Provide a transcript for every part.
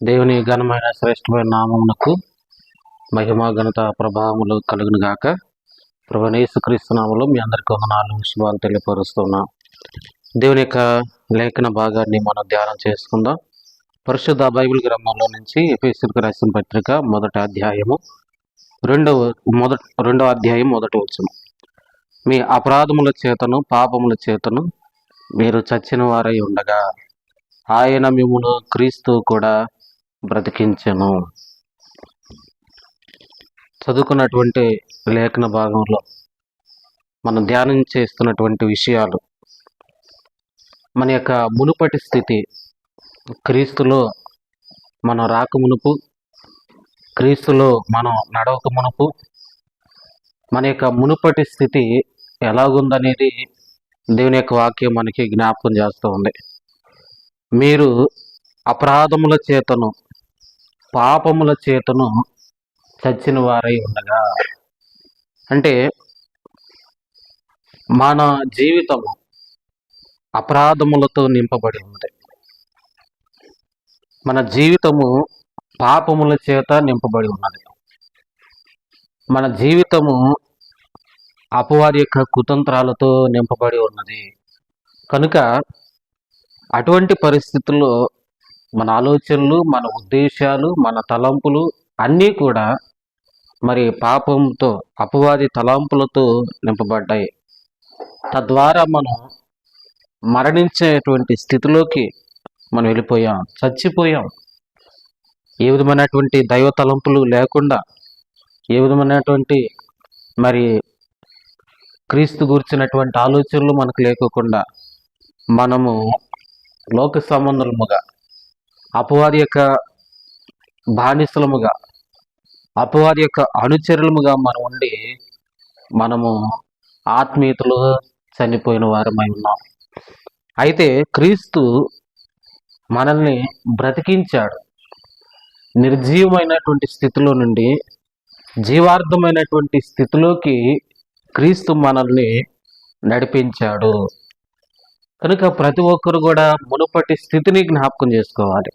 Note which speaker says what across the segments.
Speaker 1: దేవుని ఘనమైన శ్రేష్టమైన నామమునకు మహిమ ఘనత ప్రభావములు కలుగును గాక. ప్రభనేసు క్రీస్తునామలో మీ అందరికీ వందనాలు శుభాలు తెలియపరుస్తున్నా. దేవుని యొక్క లేఖన భాగాన్ని మనం ధ్యానం చేసుకుందాం. పరిశుద్ధ బైబిల్ గ్రంథంలో నుంచి ఎఫీసీలకు రాసిన పత్రిక మొదటి అధ్యాయము రెండవ మొదట రెండవ అధ్యాయం మొదటి వచ్చును మీ అపరాధముల చేతను పాపముల చేతను మీరు చచ్చిన వారై ఉండగా ఆయన మిమ్మును క్రీస్తు కూడా బ్రతికించెను. చదువుకున్నటువంటి లేఖన భాగంలో మనం ధ్యానం చేస్తున్నటువంటి విషయాలు. మన యొక్క మునుపటి స్థితి క్రీస్తులో మనం రాక మునుపు క్రీస్తులో మనం నడవక మునుపు మన యొక్క మునుపటి స్థితి ఎలాగుందనేది దేవుని యొక్క వాక్యం మనకి జ్ఞాపకం చేస్తూ ఉంది. మీరు అపరాధముల చేతను పాపముల చేతను చచ్చిన వారై ఉండగా. అంటే మన జీవితము అపరాధములతో నింపబడి ఉంది మన జీవితము పాపముల చేత నింపబడి ఉన్నది. మన జీవితము అపవాది యొక్క కుతంత్రాలతో నింపబడి ఉన్నది. కనుక అటువంటి పరిస్థితుల్లో మన ఆలోచనలు మన ఉద్దేశాలు మన తలంపులు అన్నీ కూడా మరి పాపంతో అపవాది తలంపులతో నింపబడ్డాయి. తద్వారా మనం మరణించేటువంటి స్థితిలోకి మనం వెళ్ళిపోయాం చచ్చిపోయాం. ఏ విధమైనటువంటి దైవ తలంపులు లేకుండా ఏ విధమైనటువంటి మరి క్రీస్తు గురించినటువంటి ఆలోచనలు మనకు లేకోకుండా మనము లోక సంబంధముగా అపవాది యొక్క బానిసలముగా అపవాది యొక్క అనుచరులముగా మనం ఉండి మనము ఆత్మీయతలో చనిపోయిన వారమై ఉన్నాం. అయితే క్రీస్తు మనల్ని బ్రతికించాడు. నిర్జీవమైనటువంటి స్థితిలో నుండి జీవార్థమైనటువంటి స్థితిలోకి క్రీస్తు మనల్ని నడిపించాడు. కనుక ప్రతి ఒక్కరు కూడా మునుపటి స్థితిని జ్ఞాపకం చేసుకోవాలి.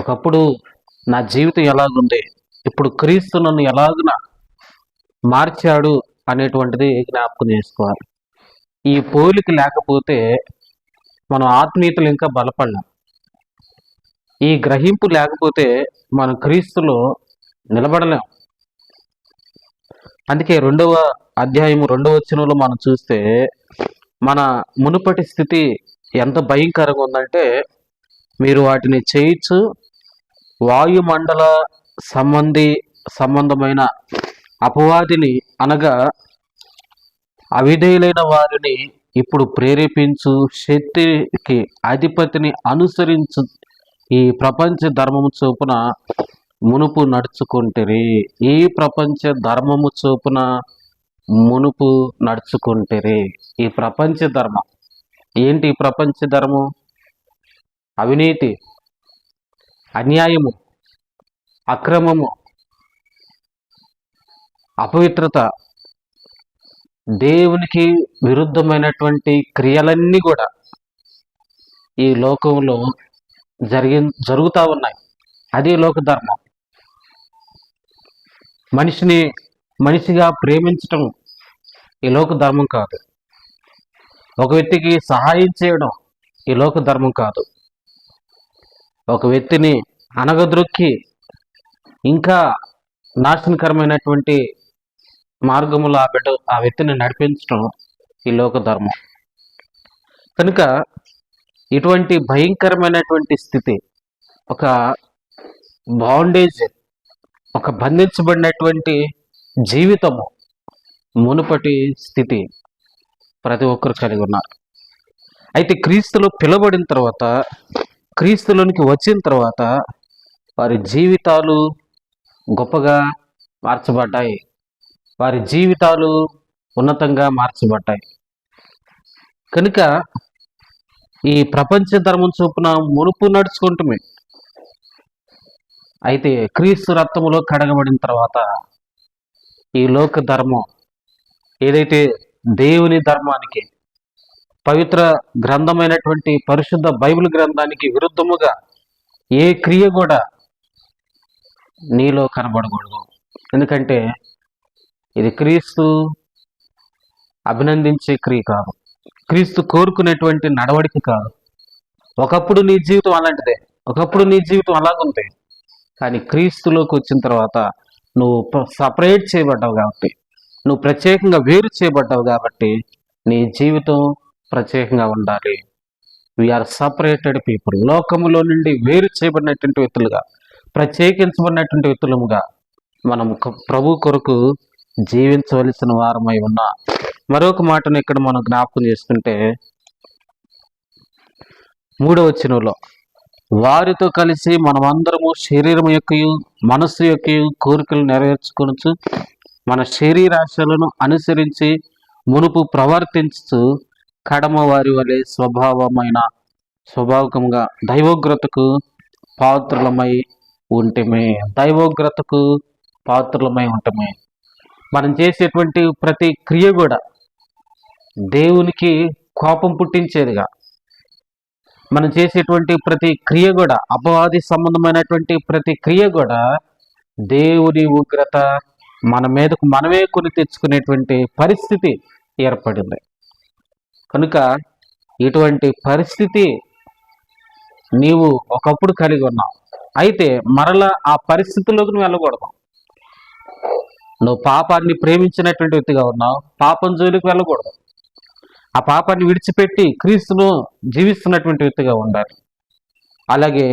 Speaker 1: ఒకప్పుడు నా జీవితం ఎలాగుంది? ఇప్పుడు క్రీస్తు నన్ను ఎలాగున మార్చాడు అనేటువంటిది జ్ఞాపకం చేసుకోవాలి. ఈ పోలిక లేకపోతే మనం ఆత్మీయతలు ఇంకా బలపడలేం. ఈ గ్రహింపు లేకపోతే మనం క్రీస్తులో నిలబడలేం. అందుకే రెండవ అధ్యాయము రెండవ వచనంలో మనం చూస్తే మన మునుపటి స్థితి ఎంత భయంకరంగా ఉందంటే మీరు వాటిని చేయొచ్చు. వాయుమండల సంబంధి సంబంధమైన అపవాదిని అనగా అవిధేయులైన వారిని ఇప్పుడు ప్రేరేపించు శక్తికి అధిపతిని అనుసరించు ఈ ప్రపంచ ధర్మము చొప్పున మునుపు నడుచుకుంటే ఈ ప్రపంచ ధర్మము చొప్పున మునుపు నడుచుకుంటే ఈ ప్రపంచ ధర్మం. ఏంటి ఈ ప్రపంచ ధర్మం? అవినీతి అన్యాయము అక్రమము అపవిత్రత దేవునికి విరుద్ధమైనటువంటి క్రియలన్నీ కూడా ఈ లోకంలో జరిగి జరుగుతూ ఉన్నాయి. అదే లోక ధర్మం. మనిషిని మనిషిగా ప్రేమించటం ఈ లోక ధర్మం కాదు. ఒక వ్యక్తికి సహాయం చేయడం ఈ లోక ధర్మం కాదు. ఒక వ్యక్తిని అనగదొక్కి ఇంకా నాశనకరమైనటువంటి మార్గములు ఆ బిడ్డ ఆ వ్యక్తిని నడిపించడం ఈ లోక ధర్మం. కనుక ఇటువంటి భయంకరమైనటువంటి స్థితి ఒక బాండేజ్ ఒక బంధించబడినటువంటి జీవితము మునుపటి స్థితి ప్రతి ఒక్కరు కలిగి ఉన్నారు. అయితే క్రీస్తులో పిలబడిన తర్వాత క్రీస్తులోనికి వచ్చిన తర్వాత వారి జీవితాలు గొప్పగా మార్చబడ్డాయి. వారి జీవితాలు ఉన్నతంగా మార్చబడ్డాయి. కనుక ఈ ప్రపంచ ధర్మం చొప్పున మునుపు నడుచుకుంటమే అయితే క్రీస్తు రక్తములో కడగబడిన తర్వాత ఈ లోక ధర్మం ఏదైతే దేవుని ధర్మానికి పవిత్ర గ్రంథమైనటువంటి పరిశుద్ధ బైబిల్ గ్రంథానికి విరుద్ధముగా ఏ క్రియ కూడా నీలో కనబడకూడదు. ఎందుకంటే ఇది క్రీస్తు అభినందించే క్రియ కాదు. క్రీస్తు కోరుకునేటువంటి నడవడిక కాదు. ఒకప్పుడు నీ జీవితం అలాంటిదే. ఒకప్పుడు నీ జీవితం అలాగుంది కానీ క్రీస్తులోకి వచ్చిన తర్వాత నువ్వు సపరేట్ చేయబడ్డావు కాబట్టి నువ్వు ప్రత్యేకంగా వేరు చేయబడ్డావు కాబట్టి నీ జీవితం ప్రత్యేకంగా ఉండాలి. వీఆర్ సపరేటెడ్ పీపుల్ లోకములో నుండి వేరు చేయబడినటువంటి వ్యక్తులుగా ప్రత్యేకించబడినటువంటి వ్యక్తులముగా మనం ప్రభు కొరకు జీవించవలసిన వారమై ఉన్నా మరొక మాటను ఇక్కడ మనం జ్ఞాపకం చేసుకుంటే మూడవ వచనంలో వారితో కలిసి మనమందరము శరీరం యొక్క మనస్సు యొక్క కోరికలు నెరవేర్చుకొనచ్చు మన శరీరాశలను అనుసరించి మునుపు ప్రవర్తించు కడమ వారి వలె స్వభావమైన స్వభావకంగా దైవోగ్రతకు పాత్రలమై ఉంటమే. దైవోగ్రతకు పాత్రలమై ఉంటమే. మనం చేసేటువంటి ప్రతి క్రియ కూడా దేవునికి కోపం పుట్టించేదిగా. మనం చేసేటువంటి ప్రతి క్రియ కూడా అపవాది సంబంధమైనటువంటి ప్రతి క్రియ కూడా దేవుని ఉగ్రత మన మీదకు మనమే కొని తెచ్చుకునేటువంటి పరిస్థితి ఏర్పడింది. కనుక ఇటువంటి పరిస్థితి నీవు ఒకప్పుడు కలిగి ఉన్నావు. అయితే మరలా ఆ పరిస్థితుల్లోకి నువ్వు వెళ్ళకూడదు. నువ్వు పాపాన్ని ప్రేమించినటువంటి వ్యక్తిగా ఉన్నావు. పాపం జోలికి వెళ్ళకూడదు. ఆ పాపాన్ని విడిచిపెట్టి క్రీస్తును జీవిస్తున్నటువంటి వ్యక్తిగా ఉండాలి. అలాగే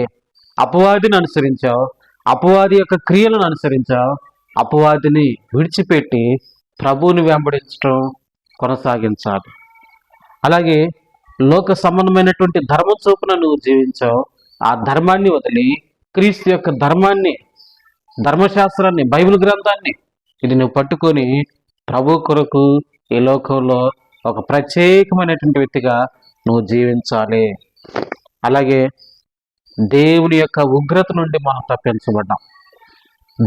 Speaker 1: అపవాదిని అనుసరించావు అపవాది యొక్క క్రియలను అనుసరించావు అపవాదిని విడిచిపెట్టి ప్రభువుని వెంబడించడం కొనసాగించాలి. అలాగే లోక సంబంధమైనటువంటి ధర్మ చొప్పున నువ్వు జీవించావు ఆ ధర్మాన్ని వదిలి క్రీస్తు యొక్క ధర్మాన్ని ధర్మశాస్త్రాన్ని బైబిల్ గ్రంథాన్ని ఇది నువ్వు పట్టుకొని ప్రభు కొరకు ఈ లోకంలో ఒక ప్రత్యేకమైనటువంటి వ్యక్తిగా నువ్వు జీవించాలి. అలాగే దేవుని యొక్క ఉగ్రత నుండి మనం తప్పించబడ్డాం.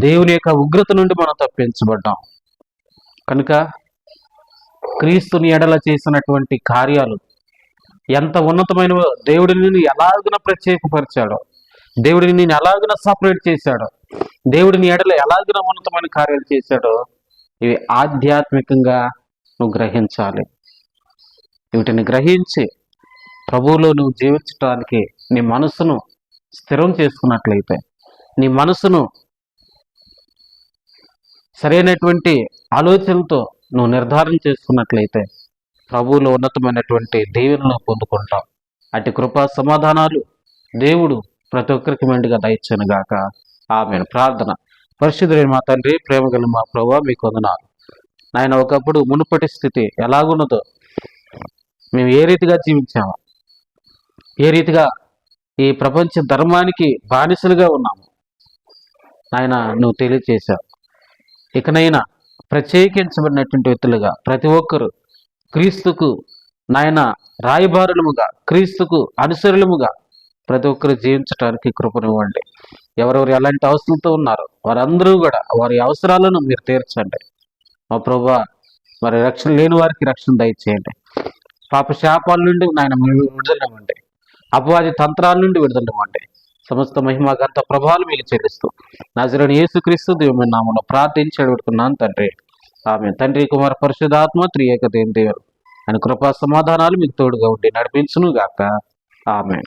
Speaker 1: దేవుని యొక్క ఉగ్రత నుండి మనం తప్పించబడ్డాం. కనుక క్రీస్తుని ఎడల చేసినటువంటి కార్యాలు ఎంత ఉన్నతమైనవో దేవుడిని నేను ఎలాగున ప్రత్యేకపరిచాడో దేవుడిని నేను ఎలాగున సపరేట్ చేశాడో దేవుడిని ఎడల ఎలాగున ఉన్నతమైన కార్యాలు చేశాడో ఇవి ఆధ్యాత్మికంగా నువ్వు గ్రహించాలి. వీటిని గ్రహించి ప్రభువులో నువ్వు జీవించడానికి నీ మనసును స్థిరం చేసుకున్నట్లయితే నీ మనసును సరైనటువంటి ఆలోచనలతో నువ్వు నిర్ధారణ చేసుకున్నట్లయితే ప్రభువులో ఉన్నతమైనటువంటి దీవెనలు పొందుకుంటావు. అటు కృపా సమాధానాలు దేవుడు ప్రతి ఒక్కరికి మెండుగా దయచేను గాక. ఆమె ప్రార్థన. పరిశుద్ధులైన మా తండ్రి ప్రేమ గల మా ప్రభావ మీకు వందనాలు. నాయన ఒకప్పుడు మునుపటి స్థితి ఎలాగున్నదో మేము ఏ రీతిగా జీవించాము ఏ రీతిగా ఈ ప్రపంచ ధర్మానికి బానిసలుగా ఉన్నాము ఆయన నువ్వు తెలియచేశావు. ఇకనైనా ప్రత్యేకించబడినటువంటి వ్యక్తులుగా ప్రతి ఒక్కరు క్రీస్తుకు నాయన రాయబారులముగా క్రీస్తుకు అనుసరులముగా ప్రతి ఒక్కరు జీవించడానికి కృపనివ్వండి ఎవరెవరు ఎలాంటి అవసరాలతో ఉన్నారో వారందరూ కూడా వారి అవసరాలను మీరు తీర్చండి. మా ప్రభా మరి రక్షణ లేని వారికి రక్షణ దయచేయండి. పాప శాపాల నుండి నాయన మీరు అపవాది తంత్రాల నుండి విడుదలమంటే సమస్త మహిమ గంత ప్రభావాలు మీకు చెల్లిస్తూ నజరని యేసుక్రీస్తు దేవుని నామంలో ప్రార్థించి అడుగుతున్నాను తండ్రి. ఆమె తండ్రి కుమార్ పరిశుధాత్మ త్రియేక దేవుని దేవుడు ఆయన కృపా సమాధానాలు మీకు తోడుగా ఉండి నడిపించును గాక ఆమె